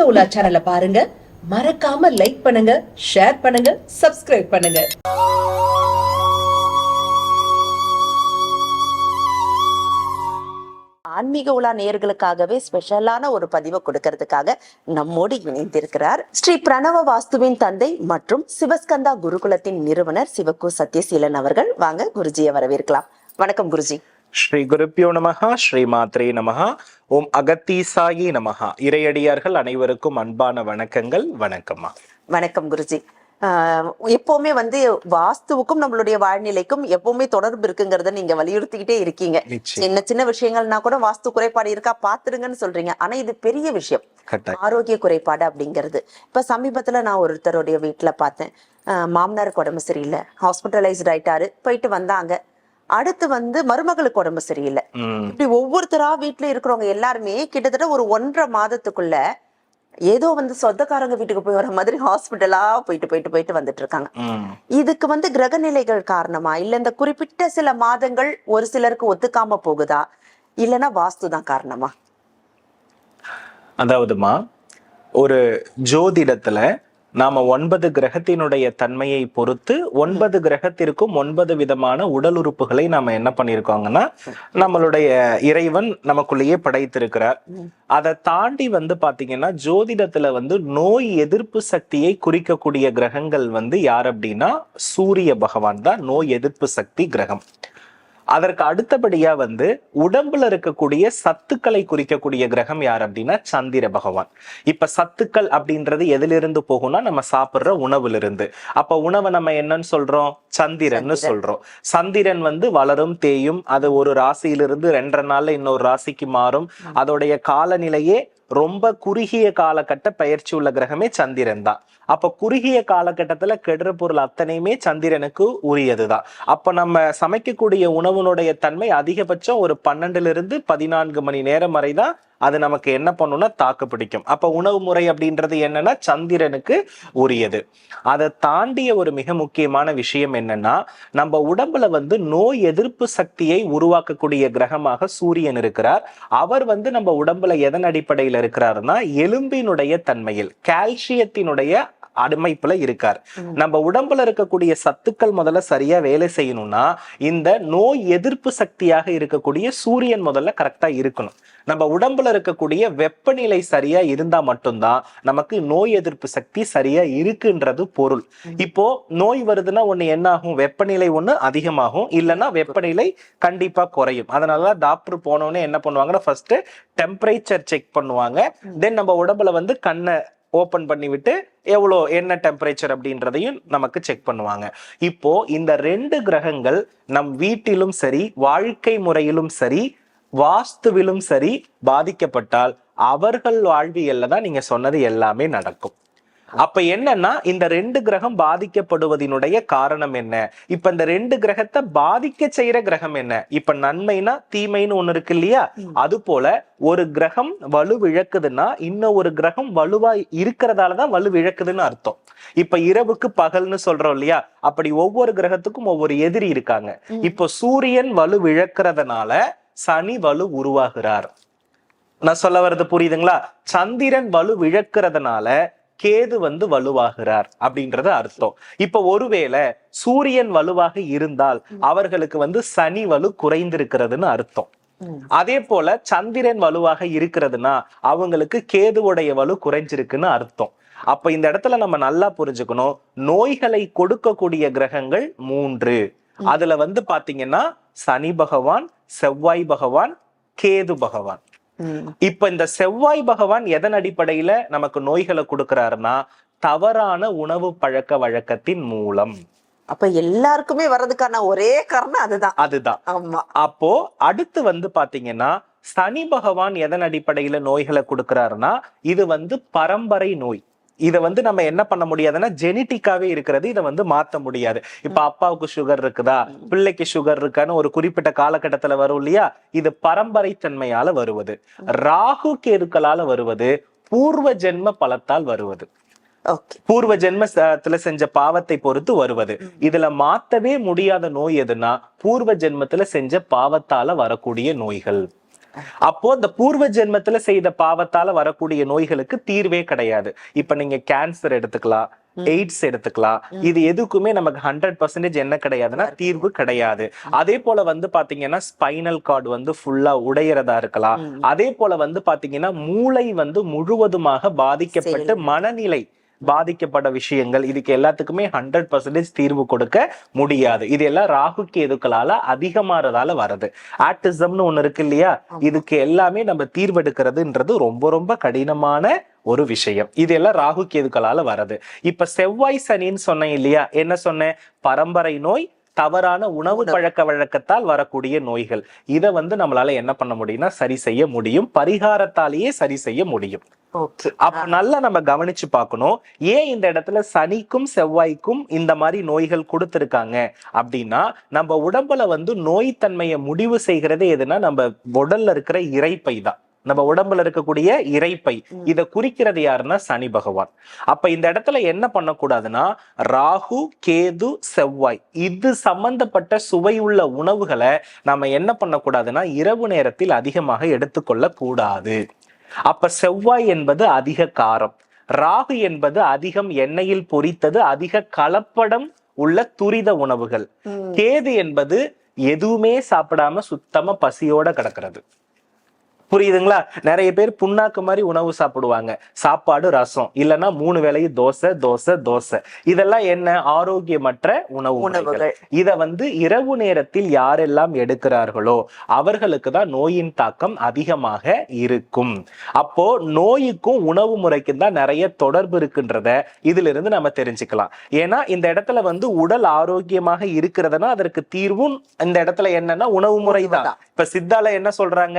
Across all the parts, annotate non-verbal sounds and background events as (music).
ஆன்மீக உலா சேனலை பாருங்க. மறக்காம லைக் பண்ணுங்க ஷேர் பண்ணுங்க சப்ஸ்கிரைப் பண்ணுங்க. ஆன்மீக உலா நேயர்களுக்காகவே ஸ்பெஷலான ஒரு பதிவை கொடுக்கறதுக்காக நம்மோடு இணைந்திருக்கிறார் ஸ்ரீ பிரணவ வாஸ்துவின் தந்தை மற்றும் சிவஸ்கந்தா குருகுலத்தின் நிறுவனர் சிவகு சத்யசீலன் அவர்கள். வாங்க குருஜியை வரவேற்கலாம். வணக்கம் குருஜி. ஸ்ரீ குருப்பியோ நமகா ஸ்ரீ மாத்ரே நமகா ஓம் அகத்தீசாயி நமகா இறையடியார்கள் அனைவருக்கும் அன்பான வணக்கங்கள் வணக்கம்மா. வணக்கம் குருஜி. எப்பவுமே வந்து வாஸ்துவுக்கும் நம்மளுடைய வாழ்நிலைக்கும் எப்பவுமே தொடர்பு இருக்குங்கிறத நீங்க வலியுறுத்திக்கிட்டே இருக்கீங்க. சின்ன சின்ன விஷயங்கள்னா கூட வாஸ்து குறைபாடு இருக்கா பாத்துருங்கன்னு சொல்றீங்க. ஆனா இது பெரிய விஷயம். ஆரோக்கிய குறைபாடு அப்படிங்கிறது. இப்ப சமீபத்துல நான் ஒருத்தருடைய வீட்டுல பார்த்தேன். மாமனாருக்கு உடம்பு சரியில்லை. ஹாஸ்பிட்டலைஸ்ட் ஆயிட்டாரு. போயிட்டு வந்தாங்க. அடுத்து வந்து மருமகளுக்கு உடம்பு சரியில்லை. இப்படி ஒவ்வொருத்தரா வீட்டுல இருக்கிறவங்க எல்லாருமே கிட்டத்தட்ட ஒரு ஒன்றரை மாதத்துக்குள்ள ஏதோ வந்து சொந்தக்காரங்க வீட்டுக்கு போய் வர மாதிரி ஹாஸ்பிட்டலா போயிட்டு போயிட்டு போயிட்டு வந்துட்டு இருக்காங்க. இதுக்கு வந்து கிரகநிலைகள் காரணமா இல்ல இந்த குறிப்பிட்ட சில மாதங்கள் ஒரு சிலருக்கு ஒத்துக்காம போகுதா? இல்லைன்னா வாஸ்து தான் காரணமா? அதாவதுமா ஒரு ஜோதிடத்துல நாம ஒன்பது கிரகத்தினுடைய தன்மையை பொறுத்து ஒன்பது கிரகத்திற்கும் ஒன்பது விதமான உடல் உறுப்புகளை நாம என்ன பண்ணிருக்கோங்கன்னா நம்மளுடைய இறைவன் நமக்குள்ளேயே படைத்திருக்கிறார். அதை தாண்டி வந்து பாத்தீங்கன்னா ஜோதிடத்துல வந்து நோய் எதிர்ப்பு சக்தியை குறிக்கக்கூடிய கிரகங்கள் வந்து யார் அப்படின்னா சூரிய பகவான் தான் நோய் எதிர்ப்பு சக்தி கிரகம். அதற்கு அடுத்தபடியா வந்து உடம்புல இருக்கக்கூடிய சத்துக்களை குறிக்கக்கூடிய கிரகம் யார் அப்படின்னா சந்திர பகவான். இப்ப சத்துக்கள் அப்படின்றது எதிலிருந்து போகும்னா நம்ம சாப்பிடுற உணவுல இருந்து அப்ப உணவை நம்ம என்னன்னு சொல்றோம்? சந்திரன்னு சந்திரன். சொல்றோம். சந்திரன் வந்து வளரும் தேயும். அது ஒரு ராசியிலிருந்து ரெண்டரை நாள்ல இன்னொரு ராசிக்கு மாறும். அதோடைய காலநிலையே ரொம்ப குறுகிய காலகட்ட பயிற்சி உள்ள கிரகமே சந்திரன் தான். அப்ப குறுகிய காலகட்டத்துல கெடுற பொருள் அத்தனையுமே சந்திரனுக்கு உரியதுதான். அப்ப நம்ம சமைக்கக்கூடிய உணவுனுடைய தன்மை அதிகபட்சம் ஒரு பன்னெண்டுல இருந்து பதினான்கு மணி நேரம் வரை தான் அது நமக்கு என்ன பண்ணும்னா தாக்கு பிடிக்கும். அப்ப உணவு முறை அப்படின்றது என்னன்னா சந்திரனுக்கு உரியது. அதை தாண்டிய ஒரு மிக முக்கியமான விஷயம் என்னன்னா நம்ம உடம்புல வந்து நோய் எதிர்ப்பு சக்தியை உருவாக்கக்கூடிய கிரகமாக சூரியன் இருக்கிறார். அவர் வந்து நம்ம உடம்புல எதன் அடிப்படையில் இருக்கிறாருன்னா எலும்பினுடைய தன்மையில் கால்சியத்தினுடைய அமைப்புல இருக்கார். நம்ம உடம்புல இருக்கக்கூடிய சத்துக்கள் முதல்ல சரியா வேலை செய்யணும்னா இந்த நோய் எதிர்ப்பு சக்தியாக இருக்கக்கூடிய சூரியன் முதல்ல கரெக்டா இருக்கணும். நம்ம உடம்புல இருக்கக்கூடிய வெப்பநிலை சரியா இருந்தா மட்டும்தான் நமக்கு நோய் எதிர்ப்பு சக்தி சரியா இருக்குன்றது பொருள். இப்போ நோய் வருதுன்னா ஒண்ணு என்ன ஆகும் வெப்பநிலை ஒண்ணு அதிகமாகும். இல்லைன்னா வெப்பநிலை கண்டிப்பா குறையும். அதனாலதான் டாக்டர் போனோடனே என்ன பண்ணுவாங்கன்னா ஃபர்ஸ்ட் டெம்பரேச்சர் செக் பண்ணுவாங்க. தென் நம்ம உடம்புல வந்து கண்ணை ஓபன் பண்ணி விட்டு எவ்வளோ என்ன டெம்பரேச்சர் அப்படின்றதையும் நமக்கு செக் பண்ணுவாங்க. இப்போ இந்த ரெண்டு கிரகங்கள் நம் வீட்டிலும் சரி வாழ்க்கை முறையிலும் சரி வாஸ்துவிலும் சரி பாதிக்கப்பட்டால் அவர்கள் வாழ்வியல்ல தான் நீங்க சொன்னது எல்லாமே நடக்கும். அப்ப என்னன்னா இந்த ரெண்டு கிரகம் பாதிக்கப்படுவதனுடைய காரணம் என்ன? இப்ப இந்த ரெண்டு கிரகத்தை பாதிக்க செய்யற கிரகம் என்ன? இப்ப நன்மைனா தீமைன்னு ஒண்ணு இருக்கு இல்லையா? அது போல ஒரு கிரகம் வலு இழக்குதுன்னா இன்னும் ஒரு கிரகம் வலுவா இருக்கிறதாலதான் வலு இழக்குதுன்னு அர்த்தம். இப்ப இரவுக்கு பகல்னு சொல்றோம் இல்லையா? அப்படி ஒவ்வொரு கிரகத்துக்கும் ஒவ்வொரு எதிரி இருக்காங்க. இப்போ சூரியன் வலு இழக்கிறதுனால சனி வலு உருவாகிறார். நான் சொல்ல வர்றது புரியுதுங்களா? சந்திரன் வலு இழக்கிறதுனால கேது வந்து வலுவாகிறார் அப்படின்றது அர்த்தம். இப்ப ஒருவேளை சூரியன் வலுவாக இருந்தால் அவர்களுக்கு வந்து சனி வலு குறைந்திருக்கிறதுன்னு அர்த்தம். அதே போல சந்திரன் வலுவாக இருக்கிறதுனா அவங்களுக்கு கேதுவுடைய வலு குறைஞ்சிருக்குன்னு அர்த்தம். அப்ப இந்த இடத்துல நம்ம நல்லா புரிஞ்சுக்கணும். நோய்களை கொடுக்கக்கூடிய கிரகங்கள் மூன்று. அதுல வந்து பாத்தீங்கன்னா சனி பகவான் செவ்வாய் பகவான் கேது பகவான். இப்ப இந்த செவ்வாய் பகவான் எதன் அடிப்படையில நமக்கு நோய்களை கொடுக்கிறாருன்னா தவறான உணவு பழக்க வழக்கத்தின் மூலம். அப்ப எல்லாருக்குமே வர்றதுக்கான ஒரே காரணம் அதுதான். அதுதான். ஆமா. அப்போ அடுத்து வந்து பாத்தீங்கன்னா சனி பகவான் எதன் அடிப்படையில நோய்களை கொடுக்கிறாருன்னா இது வந்து பரம்பரை நோய். இத வந்து நம்ம என்ன பண்ண முடியாதுன்னா ஜெனட்டிக்காவே இருக்கிறது இதை வந்து மாத்த முடியாது. இப்ப அப்பாவுக்கு சுகர் இருக்குதா? பிள்ளைக்கு சுகர் இருக்கான்னு ஒரு குறிப்பிட்ட காலகட்டத்துல வரும் இல்லையா? இது பரம்பரை தன்மையால வருவது ராகு கேதுக்களால வருவது பூர்வ ஜென்ம பலத்தால் வருவது. பூர்வ ஜென்மத்துல செஞ்ச பாவத்தை பொறுத்து வருவது. இதுல மாத்தவே முடியாத நோய் எதுனா பூர்வ ஜென்மத்துல செஞ்ச பாவத்தால வரக்கூடிய நோய்கள். அப்போ இந்த பூர்வ ஜென்மத்துல செய்த பாவத்தால வரக்கூடிய நோய்களுக்கு தீர்வே கிடையாது. இப்ப நீங்க கேன்சர் எடுத்துக்கலாம் எய்ட்ஸ் எடுத்துக்கலாம் இது எதுக்குமே நமக்கு ஹண்ட்ரட் பர்சன்டேஜ் என்ன கிடையாதுன்னா தீர்வு கிடையாது. அதே போல வந்து பாத்தீங்கன்னா ஸ்பைனல் கார்டு வந்து ஃபுல்லா உடையறதா இருக்கலாம். அதே போல வந்து பாத்தீங்கன்னா மூளை வந்து முழுவதுமாக பாதிக்கப்பட்டு மனநிலை பாதிக்கப்பட்ட விஷயங்கள் இதுக்கு எல்லாத்துக்குமே ஹண்ட்ரட் பர்சன்டேஜ் தீர்வு கொடுக்க முடியாது. இது எல்லாம் ராகு கேதுக்களால அதிகமாறதால வருது. ஆட்டிசம்னு ஒண்ணு இருக்கு இல்லையா? இதுக்கு எல்லாமே நம்ம தீர்வெடுக்கிறதுன்றது ரொம்ப ரொம்ப கடினமான ஒரு விஷயம். இது எல்லாம் ராகு கேதுக்களால வருது. இப்ப செவ்வாய் சனின்னு சொன்னேன் இல்லையா? என்ன சொன்னேன்? பரம்பரை நோய் தவறான உணவு. பழக்க வழக்கத்தால் வரக்கூடிய நோய்கள். இதை வந்து நம்மளால என்ன பண்ண முடியும்னா சரி செய்ய முடியும். பரிகாரத்தாலேயே சரி செய்ய முடியும். அப்ப நல்லா நம்ம கவனிச்சு பார்க்கணும். ஏன் இந்த இடத்துல சனிக்கும் செவ்வாய்க்கும் இந்த மாதிரி நோய்கள் கொடுத்திருக்காங்க? அப்படின்னா நம்ம உடம்புல வந்து நோய் தன்மையை முடிவு செய்கிறதே எதுனா நம்ம உடல்ல இருக்கிற இறைப்பை தான். நம்ம உடம்புல இருக்கக்கூடிய இறைப்பை. இத குறிக்கிறது யாருன்னா சனி பகவான். அப்ப இந்த இடத்துல என்ன பண்ணக்கூடாதுன்னா ராகு கேது செவ்வாய் இது சம்பந்தப்பட்ட சுவையுள்ள உணவுகளை நம்ம என்ன பண்ணக்கூடாதுன்னா இரவு நேரத்தில் அதிகமாக எடுத்துக்கொள்ள கூடாது அப்ப செவ்வாய் என்பது அதிக காரம். ராகு என்பது அதிகம் எண்ணெயில் பொரித்தது அதிக கலப்படம் உள்ள துரித உணவுகள். கேது என்பது எதுவுமே சாப்பிடாம சுத்தமா பசியோட கிடக்கிறது. புரியுதுங்களா? நிறைய பேர் புண்ணாக்கு மாதிரி உணவு சாப்பிடுவாங்க. சாப்பாடு ரசம். இல்லைன்னா மூணு வேளையும் தோசை தோசை தோசை. இதெல்லாம் என்ன? ஆரோக்கியமற்ற உணவு உணவுகள். இத வந்து இரவு நேரத்தில் யாரெல்லாம் எடுக்கிறார்களோ அவர்களுக்கு தான் நோயின் தாக்கம் அதிகமாக இருக்கும். அப்போ நோய்க்கும் உணவு முறைக்கும் தான் நிறைய தொடர்பு இருக்குன்றத இதுல இருந்து நம்ம தெரிஞ்சுக்கலாம். ஏன்னா இந்த இடத்துல வந்து உடல் ஆரோக்கியமாக இருக்கிறதுனா அதற்கு தீர்வும் இந்த இடத்துல என்னன்னா உணவு முறை தான். இப்ப சித்தால என்ன சொல்றாங்க?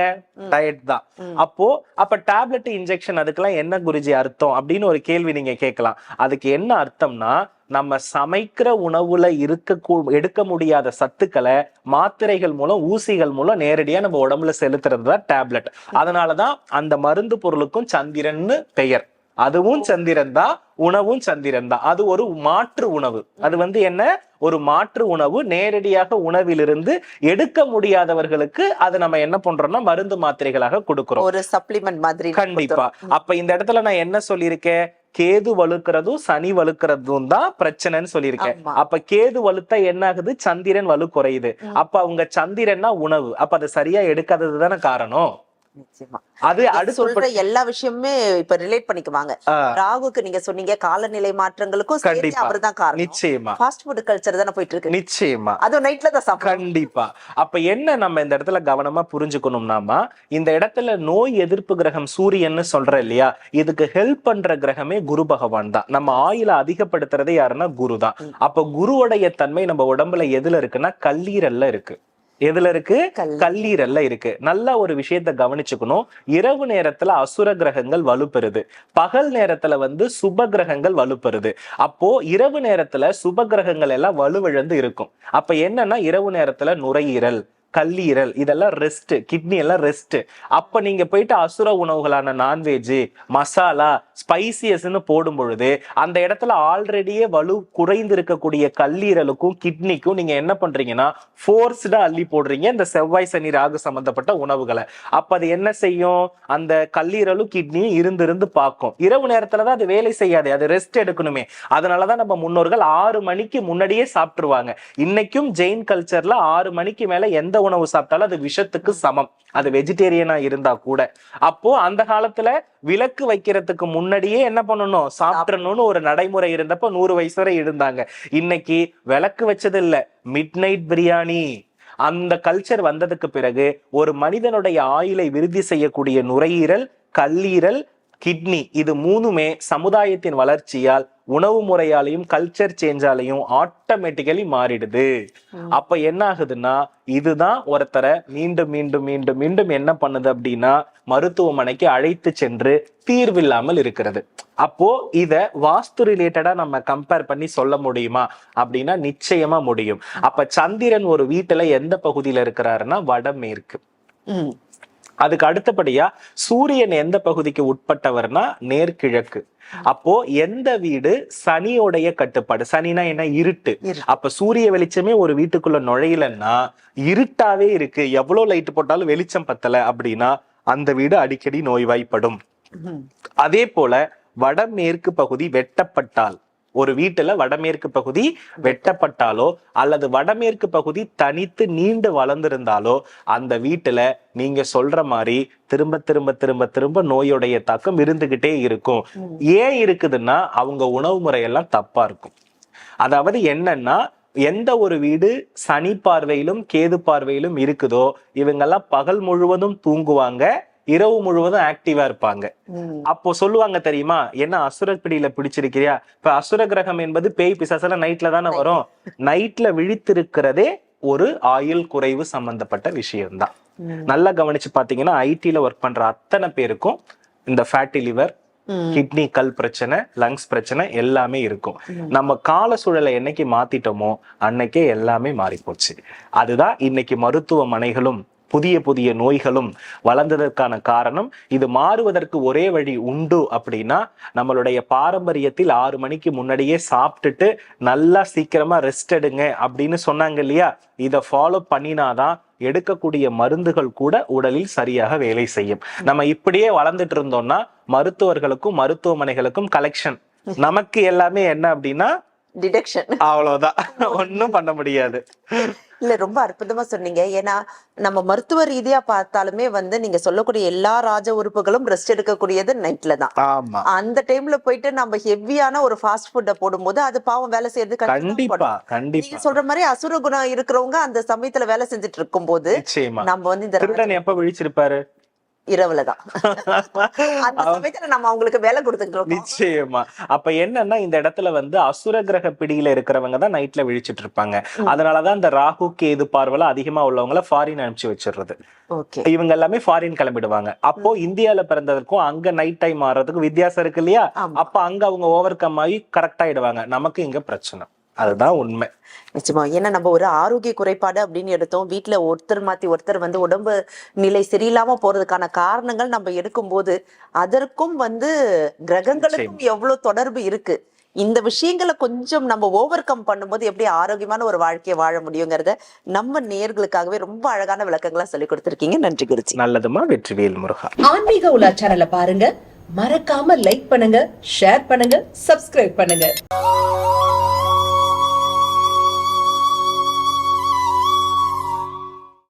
டயட் தான். அப்போ அப்ப டேப்லெட் இன்ஜெக்ஷன் அதுக்கெல்லாம் என்ன குருஜி அர்த்தம்? அப்படின்னு ஒரு கேள்வி நீங்க கேட்கலாம். அதுக்கு என்ன அர்த்தம்னா நம்ம சமைக்கிற உணவுல இருக்க கூ- எடுக்க முடியாத சத்துக்களை மாத்திரைகள் மூலம் ஊசிகள் மூலம் நேரடியா நம்ம உடம்புல செலுத்துறது தான் டேப்லெட் அதனாலதான் அந்த மருந்து பொருளுக்கும் சந்திரன்னு பெயர். அதுவும் சந்திரன் தான் உணவும் சந்திரன் தான் அது ஒரு மாற்று உணவு. அது வந்து என்ன? ஒரு மாற்று உணவு. நேரடியாக உணவிலிருந்து எடுக்க முடியாதவர்களுக்கு அதை நம்ம என்ன பண்றோம்னா மருந்து மாத்திரைகளாக கொடுக்கிறோம். ஒரு சப்ளிமெண்ட் மாதிரி கண்டிப்பா. அப்ப இந்த இடத்துல நான் என்ன சொல்லியிருக்கேன்? கேது வலுக்கிறதும் சனி வலுக்கிறதும் தான் பிரச்சனைன்னு சொல்லியிருக்கேன். அப்ப கேது வலுத்தா என்ன ஆகுது சந்திரன் வலு குறையுது அப்ப அவங்க சந்திரன்னா உணவு. அப்ப அதை சரியா எடுக்காதது தானே காரணம்? அது அடுத்து சொல்ற எல்லா விஷயமுமே இப்ப ரிலேட் பண்ணிக்குவாங்க. ராகுக்கு நீங்க சொன்னீங்க காலநிலை மாற்றங்களுக்கும் கண்டிப்பா. அவர்தான் காரணம். நிச்சயமா. ஃபாஸ்ட் ஃபுட் கல்ச்சர் தானே போயிட்டு இருக்கு நிச்சயமா. அதுவும் நைட்ல தான் கண்டிப்பா. அப்ப என்ன நம்ம இந்த இடத்துல கவனமா புரிஞ்சுக்கணும்னாமா இந்த இடத்துல நோய் எதிர்ப்பு கிரகம் சூரியன்னு சொல்ற இல்லையா? இதுக்கு ஹெல்ப் பண்ற கிரகமே குரு பகவான் தான். நம்ம ஆயுள அதிகப்படுத்துறதே யாருன்னா குரு தான். அப்ப குருவுடைய தன்மை நம்ம உடம்புல எதுல இருக்குன்னா கல்லீரல்ல இருக்கு. எதுல இருக்கு? கல்லீரல். கல்லீரல்ல இருக்கு. நல்ல ஒரு விஷயத்த கவனிச்சுக்கணும். இரவு நேரத்துல அசுர கிரகங்கள் வலுப்பெறுது. பகல் நேரத்துல வந்து சுப கிரகங்கள் வலுப்பெறுது. அப்போ இரவு நேரத்துல சுப கிரகங்கள் எல்லாம் வலுவிழந்து இருக்கும். அப்ப என்னன்னா இரவு நேரத்துல நுரையீரல். கல்லீரல் இதெல்லாம் ரெஸ்ட் கிட்னி எல்லாம் ரெஸ்ட் அப்ப நீங்க போயிட்டு அசுர உணவுகளான நான்வெஜ் மசாலா ஸ்பைசியஸ்ன்னு போடும் பொழுது அந்த இடத்துல ஆல்ரெடியே வலு குறைந்து இருக்கக்கூடிய கல்லீரலுக்கும் கிட்னிக்கும் நீங்க என்ன பண்றீங்கன்னா ஃபோர்ஸ்டா அள்ளி போடுறீங்க இந்த செவ்வாய் சனி ராகு சம்பந்தப்பட்ட உணவுகளை. அப்ப அது என்ன செய்யும்? அந்த கல்லீரலும் கிட்னியும் இருந்திருந்து பார்க்கும். இரவு நேரத்துல தான் அது வேலை செய்யாது அது ரெஸ்ட் எடுக்கணுமே. அதனாலதான் நம்ம முன்னோர்கள் ஆறு மணிக்கு முன்னாடியே சாப்பிட்டுருவாங்க. இன்னைக்கும் ஜெயின் கல்ச்சர்ல ஆறு மணிக்கு மேல எந்த உணவு சாப்பிட்டாலும் அது விஷத்துக்கு சமம். அது வெஜிடேரியனா இருந்தா கூட. அப்போ அந்த காலத்துல விளக்கு வைக்கிறதுக்கு முன்னாடியே என்ன பண்ணணும்? சாப்பிடணும்னு ஒரு நடைமுறை இருந்தப்ப நூறு வயசு வரை இருந்தாங்க. இன்னைக்கு விளக்கு வச்சது இல்ல மிட் நைட் பிரியாணி அந்த கல்ச்சர் வந்ததுக்கு பிறகு ஒரு மனிதனுடைய ஆயுளை விருதி செய்யக்கூடிய நுரையீரல் கல்லீரல் கிட்னி இது மூணுமே சமுதாயத்தின் வளர்ச்சியால் உணவு முறையாலையும் கல்ச்சர் சேஞ்சாலையும் ஆட்டோமேட்டிக்கலி மாறிடுது. அப்ப என்ன ஆகுதுன்னா இதுதான் ஒருத்தரை மீண்டும் மீண்டும் மீண்டும் மீண்டும் என்ன பண்ணுது அப்படின்னா மருத்துவமனைக்கு அழைத்து சென்று தீர்வில்லாமல் இருக்கிறது. அப்போ இத வாஸ்து ரிலேட்டடா நம்ம கம்பேர் பண்ணி சொல்ல முடியுமா? அப்படின்னா நிச்சயமா முடியும். அப்ப சந்திரன் ஒரு வீட்டுல எந்த பகுதியில இருக்கிறாருன்னா வடமேற்கு. அதுக்கு அடுத்தபடியா சூரியன் எந்த பகுதிக்கு உட்பட்டவர்னா நேர்கிழக்கு. அப்போ எந்த வீடு சனியோடைய கட்டுப்பாடு? சனினா என்ன? இருட்டு. அப்ப சூரிய வெளிச்சமே ஒரு வீட்டுக்குள்ள நுழையலன்னா இருட்டாவே இருக்கு. எவ்வளவு லைட் போட்டாலும் வெளிச்சம் பத்தல அப்படின்னா அந்த வீடு அடிக்கடி நோய்வாய்ப்படும். அதே போல வடமேற்கு பகுதி வெட்டப்பட்டால் ஒரு வீட்டுல வடமேற்கு பகுதி வெட்டப்பட்டாலோ அல்லது வடமேற்கு பகுதி தனித்து நீண்டு வளர்ந்திருந்தாலோ அந்த வீட்டுல நீங்க சொல்ற மாதிரி திரும்ப திரும்ப திரும்ப திரும்ப நோயுடைய தாக்கம் இருந்துகிட்டே இருக்கும். ஏன் இருக்குதுன்னா அவங்க உணவு முறையெல்லாம் தப்பா இருக்கும். அதாவது என்னன்னா எந்த ஒரு வீடு சனி பார்வையிலும் கேது பார்வையிலும் இருக்குதோ இவங்கெல்லாம் பகல் முழுவதும் தூங்குவாங்க. இரவு முழுவதும் ஆக்டிவா இருப்பாங்க. அப்போ சொல்லுவாங்க தெரியுமா? என்ன அசுர பிடியில பிடிச்சிருக்கிறியா? இப்ப அசுர கிரகம் என்பது பேய் பிசாசெல்லாம் நைட்ல தானே வரும். நைட்ல விழித்திருக்கிறதே ஒரு ஆயுள் குறைவு சம்பந்தப்பட்ட விஷயம்தான். நல்லா கவனிச்சு பாத்தீங்கன்னா ஐடில ஒர்க் பண்ற அத்தனை பேருக்கும் இந்த ஃபேட்டி லிவர். கிட்னி கல் பிரச்சனை லங்ஸ் பிரச்சனை எல்லாமே இருக்கும். நம்ம கால சூழலை என்னைக்கு மாத்திட்டோமோ அன்னைக்கே எல்லாமே மாறி போச்சு அதுதான் இன்னைக்கு மருத்துவமனைகளும் புதிய புதிய நோய்களும் வளர்ந்ததற்கான காரணம் இது மாறுவதற்கு ஒரே வழி உண்டு அப்படின்னா நம்மளுடைய பாரம்பரியத்தில் ஆறு மணிக்கு முன்னாடியே சாப்பிட்டுட்டு நல்லா சீக்கிரமா ரெஸ்ட் எடுங்க அப்படின்னு சொன்னாங்க இல்லையா? இதை ஃபாலோ பண்ணினாதான் எடுக்கக்கூடிய மருந்துகள் கூட உடலில் சரியாக வேலை செய்யும். நம்ம இப்படியே வளர்ந்துட்டு இருந்தோம்னா மருத்துவர்களுக்கும் மருத்துவமனைகளுக்கும் கலெக்ஷன் (laughs) நமக்கு எல்லாமே என்ன அப்படின்னா டிடக்ஷன் (laughs) அவ்வளவுதான். ஒண்ணும் பண்ண முடியாது. இல்ல ரொம்ப அற்புதமா சொன்னீங்க. ஏன்னா நம்ம மருத்துவ ரீதியா பார்த்தாலுமே வந்து நீங்க சொல்லக்கூடிய எல்லா ராஜ உறுப்புகளும் ரெஸ்ட் எடுக்கக்கூடியது நைட்ல தான். அந்த டைம்ல போயிட்டு நம்ம ஹெவியான ஒரு ஃபாஸ்ட் ஃபுட்டை போடும்போது அது பாவம் வேலை செய்யறது கண்டிப்பா படும். நீங்க கண்டிப்பா. சொல்ற மாதிரி அசுர குணம் இருக்கிறவங்க அந்த சமயத்துல வேலை செஞ்சுட்டு இருக்கும்போது நிச்சயமா. நம்ம வந்து இந்த திருடன் எப்ப விழிச்சிருப்பாரு? இரவுலதான். அந்த சமயத்துல நம்ம அவங்களுக்கு வேலை இருக்கோம். நிச்சயமா. அப்ப என்னன்னா இந்த இடத்துல வந்து அசுர கிரக பிடியில இருக்கிறவங்க தான் நைட்ல விழிச்சிட்டு இருப்பாங்க. அதனாலதான் இந்த ராகு கேது பார்வல அதிகமா உள்ளவங்கள ஃபாரின் அனுப்பிச்சு வச்சிடுறது. இவங்க எல்லாமே ஃபாரின் கிளம்பிடுவாங்க. அப்போ இந்தியால பிறந்ததற்கும் அங்க நைட் டைம் மாறுறதுக்கும் வித்தியாசம் இருக்கு இல்லையா. அப்ப அங்க அவங்க ஓவர் கம் ஆகி கரெக்ட் ஆயிடுவாங்க. நமக்கு இங்க பிரச்சனை. அதுதான் உண்மை. நிச்சயமா. ஏன்னா நம்ம ஒரு ஆரோக்கிய குறைபாடு அப்படின்னு எடுத்தோம். வீட்ல ஒருத்தர் மாத்தி ஒருத்தர் வந்து உடம்பு நிலை சரியில்லாம போறதுக்கான காரணங்கள் நம்ம எடுக்கும்போது அதற்கும் வந்து கிரகங்களுக்கும் எவ்வளவு தொடர்பு இருக்கு? இந்த விஷயங்களை கொஞ்சம் நம்ம ஓவர் கம் பண்ணும்போது எப்படி ஆரோக்கியமான ஒரு வாழ்க்கையை வாழ முடியுங்கிறத நம்ம நேர்களுக்காகவே ரொம்ப அழகான விளக்கங்களா சொல்லி கொடுத்திருக்கீங்க. நன்றி குருஜி. நல்லதுமா? வெற்றிவேல் முருகா. ஆன்மீக உலா சேனலை பாருங்க. மறக்காம லைக் பண்ணுங்க ஷேர் பண்ணுங்க சப்ஸ்கிரைப் பண்ணுங்க.